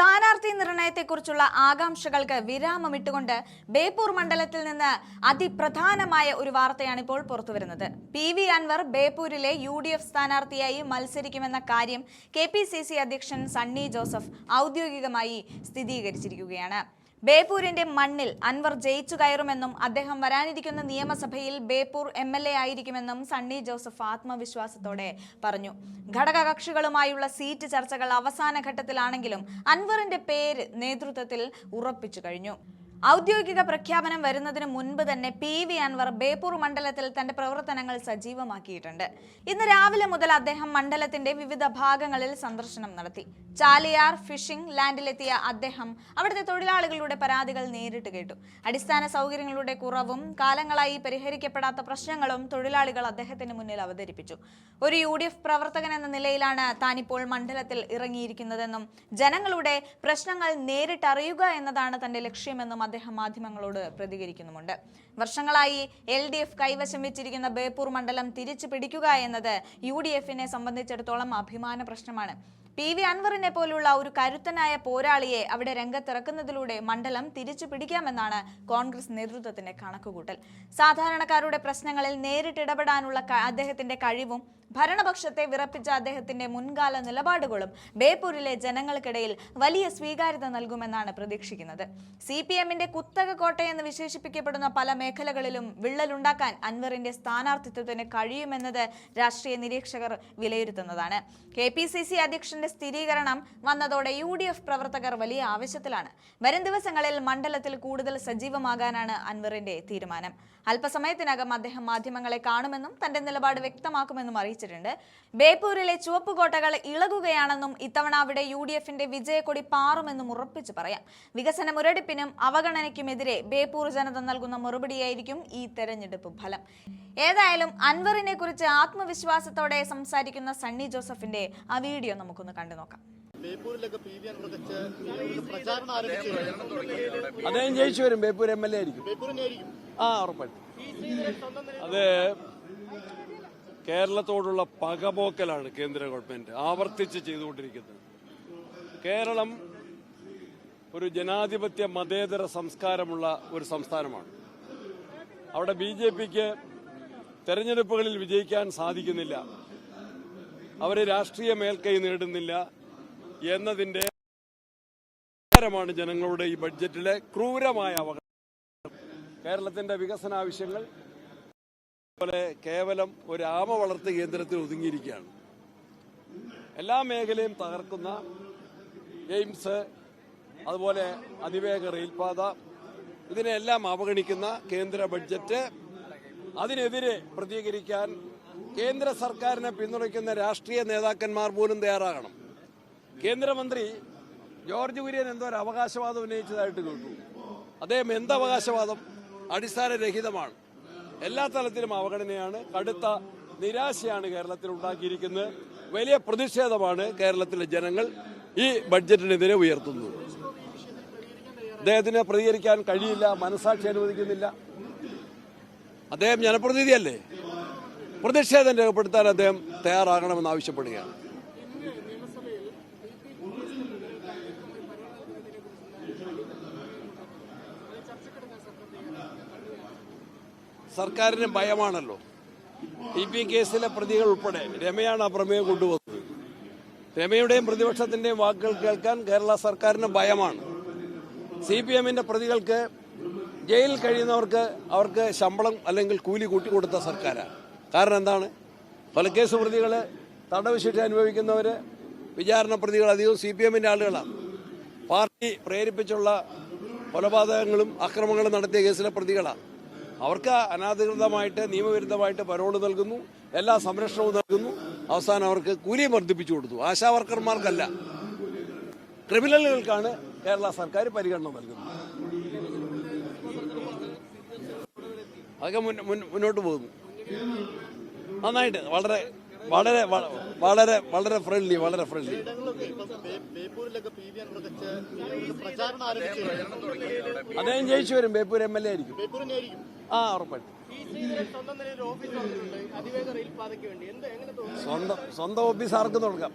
സ്ഥാനാർത്ഥി നിർണയത്തെക്കുറിച്ചുള്ള ആകാംക്ഷകൾക്ക് വിരാമമിട്ടുകൊണ്ട് ബേപ്പൂർ മണ്ഡലത്തിൽ നിന്ന് അതിപ്രധാനമായ ഒരു വാർത്തയാണ് ഇപ്പോൾ പുറത്തുവരുന്നത്. പി വി അൻവർ ബേപ്പൂരിലെ യു ഡി എഫ് സ്ഥാനാർത്ഥിയായി മത്സരിക്കുമെന്ന കാര്യം കെ പി സി സി അധ്യക്ഷൻ സണ്ണി ജോസഫ് ഔദ്യോഗികമായി സ്ഥിരീകരിച്ചിരിക്കുകയാണ്. ബേപ്പൂരിന്റെ മണ്ണിൽ അൻവർ ജയിച്ചു കയറുമെന്നും അദ്ദേഹം വരാനിരിക്കുന്ന നിയമസഭയിൽ ബേപ്പൂർ എം എൽ എ ആയിരിക്കുമെന്നും സണ്ണി ജോസഫ് ആത്മവിശ്വാസത്തോടെ പറഞ്ഞു. ഘടകകക്ഷികളുമായുള്ള സീറ്റ് ചർച്ചകൾ അവസാന ഘട്ടത്തിലാണെങ്കിലും അൻവറിന്റെ പേര് നേതൃത്വത്തിൽ ഉറപ്പിച്ചു കഴിഞ്ഞു. ഔദ്യോഗിക പ്രഖ്യാപനം വരുന്നതിന് മുൻപ് തന്നെ പി വി അൻവർ ബേപ്പൂർ മണ്ഡലത്തിൽ തന്റെ പ്രവർത്തനങ്ങൾ സജീവമാക്കിയിട്ടുണ്ട്. ഇന്ന് രാവിലെ മുതൽ അദ്ദേഹം മണ്ഡലത്തിന്റെ വിവിധ ഭാഗങ്ങളിൽ സന്ദർശനം നടത്തി. ചാലിയാർ ഫിഷിംഗ് ലാൻഡിലെത്തിയ അദ്ദേഹം അവിടുത്തെ തൊഴിലാളികളുടെ പരാതികൾ നേരിട്ട് കേട്ടു. അടിസ്ഥാന സൗകര്യങ്ങളുടെ കുറവും കാലങ്ങളായി പരിഹരിക്കപ്പെടാത്ത പ്രശ്നങ്ങളും തൊഴിലാളികൾ അദ്ദേഹത്തിന് മുന്നിൽ അവതരിപ്പിച്ചു. ഒരു യു ഡി എഫ് പ്രവർത്തകൻ എന്ന നിലയിലാണ് താനിപ്പോൾ മണ്ഡലത്തിൽ ഇറങ്ങിയിരിക്കുന്നതെന്നും ജനങ്ങളുടെ പ്രശ്നങ്ങൾ നേരിട്ടറിയുക എന്നതാണ് തന്റെ ലക്ഷ്യമെന്നും അദ്ദേഹം മാധ്യമങ്ങളോട് പ്രതികരിക്കുന്നുമുണ്ട്. വർഷങ്ങളായി എൽ ഡി എഫ് കൈവശം വെച്ചിരിക്കുന്ന ബേപ്പൂർ മണ്ഡലം തിരിച്ചു പിടിക്കുക എന്നത് യു ഡി എഫിനെ സംബന്ധിച്ചിടത്തോളം അഭിമാന പ്രശ്നമാണ്. പി വി അൻവറിനെ പോലുള്ള ഒരു കരുത്തനായ പോരാളിയെ അവിടെ രംഗത്തിറക്കുന്നതിലൂടെ മണ്ഡലം തിരിച്ചു പിടിക്കാമെന്നാണ് കോൺഗ്രസ് നേതൃത്വത്തിന്റെ കണക്കുകൂട്ടൽ. സാധാരണക്കാരുടെ പ്രശ്നങ്ങളിൽ നേരിട്ടിടപെടാനുള്ള അദ്ദേഹത്തിന്റെ കഴിവും ഭരണപക്ഷത്തെ വിറപ്പിച്ച അദ്ദേഹത്തിന്റെ മുൻകാല നിലപാടുകളും ബേപ്പൂരിലെ ജനങ്ങൾക്കിടയിൽ വലിയ സ്വീകാര്യത നൽകുമെന്നാണ് പ്രതീക്ഷിക്കുന്നത്. സി പി എമ്മിന്റെ കുത്തക കോട്ടയെന്ന് വിശേഷിപ്പിക്കപ്പെടുന്ന പല മേഖലകളിലും വിള്ളലുണ്ടാക്കാൻ അൻവറിന്റെ സ്ഥാനാർത്ഥിത്വത്തിന് കഴിയുമെന്നത് രാഷ്ട്രീയ നിരീക്ഷകർ വിലയിരുത്തുന്നതാണ്. കെ പി സി സി അധ്യക്ഷന്റെ സ്ഥിരീകരണം വന്നതോടെ യു ഡി എഫ് പ്രവർത്തകർ വലിയ ആവശ്യത്തിലാണ് വരും ദിവസങ്ങളിൽ മണ്ഡലത്തിൽ കൂടുതൽ സജീവമാകാനാണ് അൻവറിന്റെ തീരുമാനം. അല്പസമയത്തിനകം അദ്ദേഹം മാധ്യമങ്ങളെ കാണുമെന്നും തന്റെ നിലപാട് വ്യക്തമാക്കുമെന്നും അറിയിച്ചിട്ടുണ്ട് ബേപ്പൂരിലെ ചുവപ്പുകോട്ടകൾ ഇളകുകയാണെന്നും ഇത്തവണ അവിടെ യു ഡി എഫിന്റെ വിജയക്കൊടി പാറുമെന്നും ഉറപ്പിച്ചു പറയാം. വികസന മുരടിപ്പിനും അവഗണനയ്ക്കുമെതിരെ ബേപ്പൂർ ജനത നൽകുന്ന മറുപടിയായിരിക്കും ഈ തെരഞ്ഞെടുപ്പ് ഫലം. ഏതായാലും അൻവറിനെ കുറിച്ച് ആത്മവിശ്വാസത്തോടെ സംസാരിക്കുന്ന സണ്ണി ജോസഫിന്റെ ആ വീഡിയോ നമുക്കൊന്ന് കണ്ടു നോക്കാം. അദ്ദേഹം ജയിച്ചു വരും. ബേപ്പൂർ എം എൽ എ ആയിരിക്കും. ആ ഉറപ്പായിട്ടും. അത്. കേരളത്തോടുള്ള പകപോക്കലാണ് കേന്ദ്ര ഗവൺമെന്റ് ആവർത്തിച്ച് ചെയ്തുകൊണ്ടിരിക്കുന്നത്. കേരളം ഒരു ജനാധിപത്യ മതേതര സംസ്കാരമുള്ള ഒരു സംസ്ഥാനമാണ്. അവിടെ ബി ജെ പിക്ക് തെരഞ്ഞെടുപ്പുകളിൽ വിജയിക്കാൻ സാധിക്കുന്നില്ല. അവർ രാഷ്ട്രീയ മേൽക്കൈ നേടുന്നില്ല എന്നതിന്റെ ാണ് ജനങ്ങളുടെ ഈ ബഡ്ജറ്റിലെ ക്രൂരമായ അവകാശം. കേരളത്തിന്റെ വികസന ആവശ്യങ്ങൾ പോലെ കേവലം ഒരു ആമ വളർത്ത് കേന്ദ്രത്തിൽ ഒതുങ്ങിയിരിക്കുകയാണ്. എല്ലാ മേഖലയും തകർക്കുന്ന എയിംസ് അതുപോലെ അതിവേഗ റെയിൽപാത ഇതിനെല്ലാം അവഗണിക്കുന്ന കേന്ദ്ര ബഡ്ജറ്റ് അതിനെതിരെ പ്രതികരിക്കാൻ കേന്ദ്ര സർക്കാരിനെ പിന്തുണയ്ക്കുന്ന രാഷ്ട്രീയ നേതാക്കന്മാർ പോലും തയ്യാറാകണം. കേന്ദ്രമന്ത്രി ജോർജ് കുര്യൻ എന്തോ ഒരു അവകാശവാദം ഉന്നയിച്ചതായിട്ട് കേട്ടു. അദ്ദേഹം എന്തവകാശവാദം അടിസ്ഥാനരഹിതമാണ്. എല്ലാ തലത്തിലും അവഗണനയാണ്. കടുത്ത നിരാശയാണ് കേരളത്തിൽ ഉണ്ടാക്കിയിരിക്കുന്നത്. വലിയ പ്രതിഷേധമാണ് കേരളത്തിലെ ജനങ്ങൾ ഈ ബഡ്ജറ്റിനെതിരെ ഉയർത്തുന്നത്. അദ്ദേഹത്തിന് പ്രതികരിക്കാൻ കഴിയില്ല മനസാക്ഷി അനുവദിക്കുന്നില്ല. അദ്ദേഹം ജനപ്രതിനിധിയല്ലേ? പ്രതിഷേധം രേഖപ്പെടുത്താൻ അദ്ദേഹം തയ്യാറാകണമെന്ന് ആവശ്യപ്പെടുകയാണ്. സർക്കാരിന് ഭയമാണല്ലോ. ഇ പി കേസിലെ പ്രതികൾ ഉൾപ്പെടെ രമയാണ് ആ പ്രമേയം കൊണ്ടുവന്നത്. രമയുടെയും പ്രതിപക്ഷത്തിന്റെയും വാക്കുകൾ കേൾക്കാൻ കേരള സർക്കാരിന് ഭയമാണ്. സി പി എമ്മിന്റെ പ്രതികൾക്ക് ജയിലിൽ കഴിയുന്നവർക്ക് അവർക്ക് ശമ്പളം അല്ലെങ്കിൽ കൂലി കൂട്ടിക്കൊടുത്ത സർക്കാരാണ്. കാരണം എന്താണ്? കൊലക്കേസ് പ്രതികൾ തടവ് ശിക്ഷ അനുഭവിക്കുന്നവര് വിചാരണ പ്രതികൾ അധികവും സി പി എമ്മിന്റെ ആളുകളാണ്. പാർട്ടി പ്രേരിപ്പിച്ചുള്ള കൊലപാതകങ്ങളും അക്രമങ്ങളും നടത്തിയ കേസിലെ പ്രതികളാണ്. അവർക്ക് അനധികൃതമായിട്ട് നിയമവിരുദ്ധമായിട്ട് പരോൾ നൽകുന്നു എല്ലാ സംരക്ഷണവും നൽകുന്നു. അവസാനം അവർക്ക് കൂലി വർദ്ധിപ്പിച്ചു കൊടുത്തു. ആശാ വർക്കർമാർക്കല്ല ക്രിമിനലുകൾക്കാണ് കേരള സർക്കാർ പരിഗണന നൽകുന്നത്. അതൊക്കെ മുന്നോട്ട് പോകുന്നു. നന്നായിട്ട് വളരെ വളരെ വളരെ വളരെ ഫ്രണ്ട്ലി വളരെ ഫ്രണ്ട്ലി അദ്ദേഹം ജയിച്ചു വരും. ബേപ്പൂർ എം എൽ എ ആയിരിക്കും. ആ ഉറപ്പായിട്ടും. സ്വന്തം സ്വന്തം ഓഫീസ് ആർക്കും തുടങ്ങാം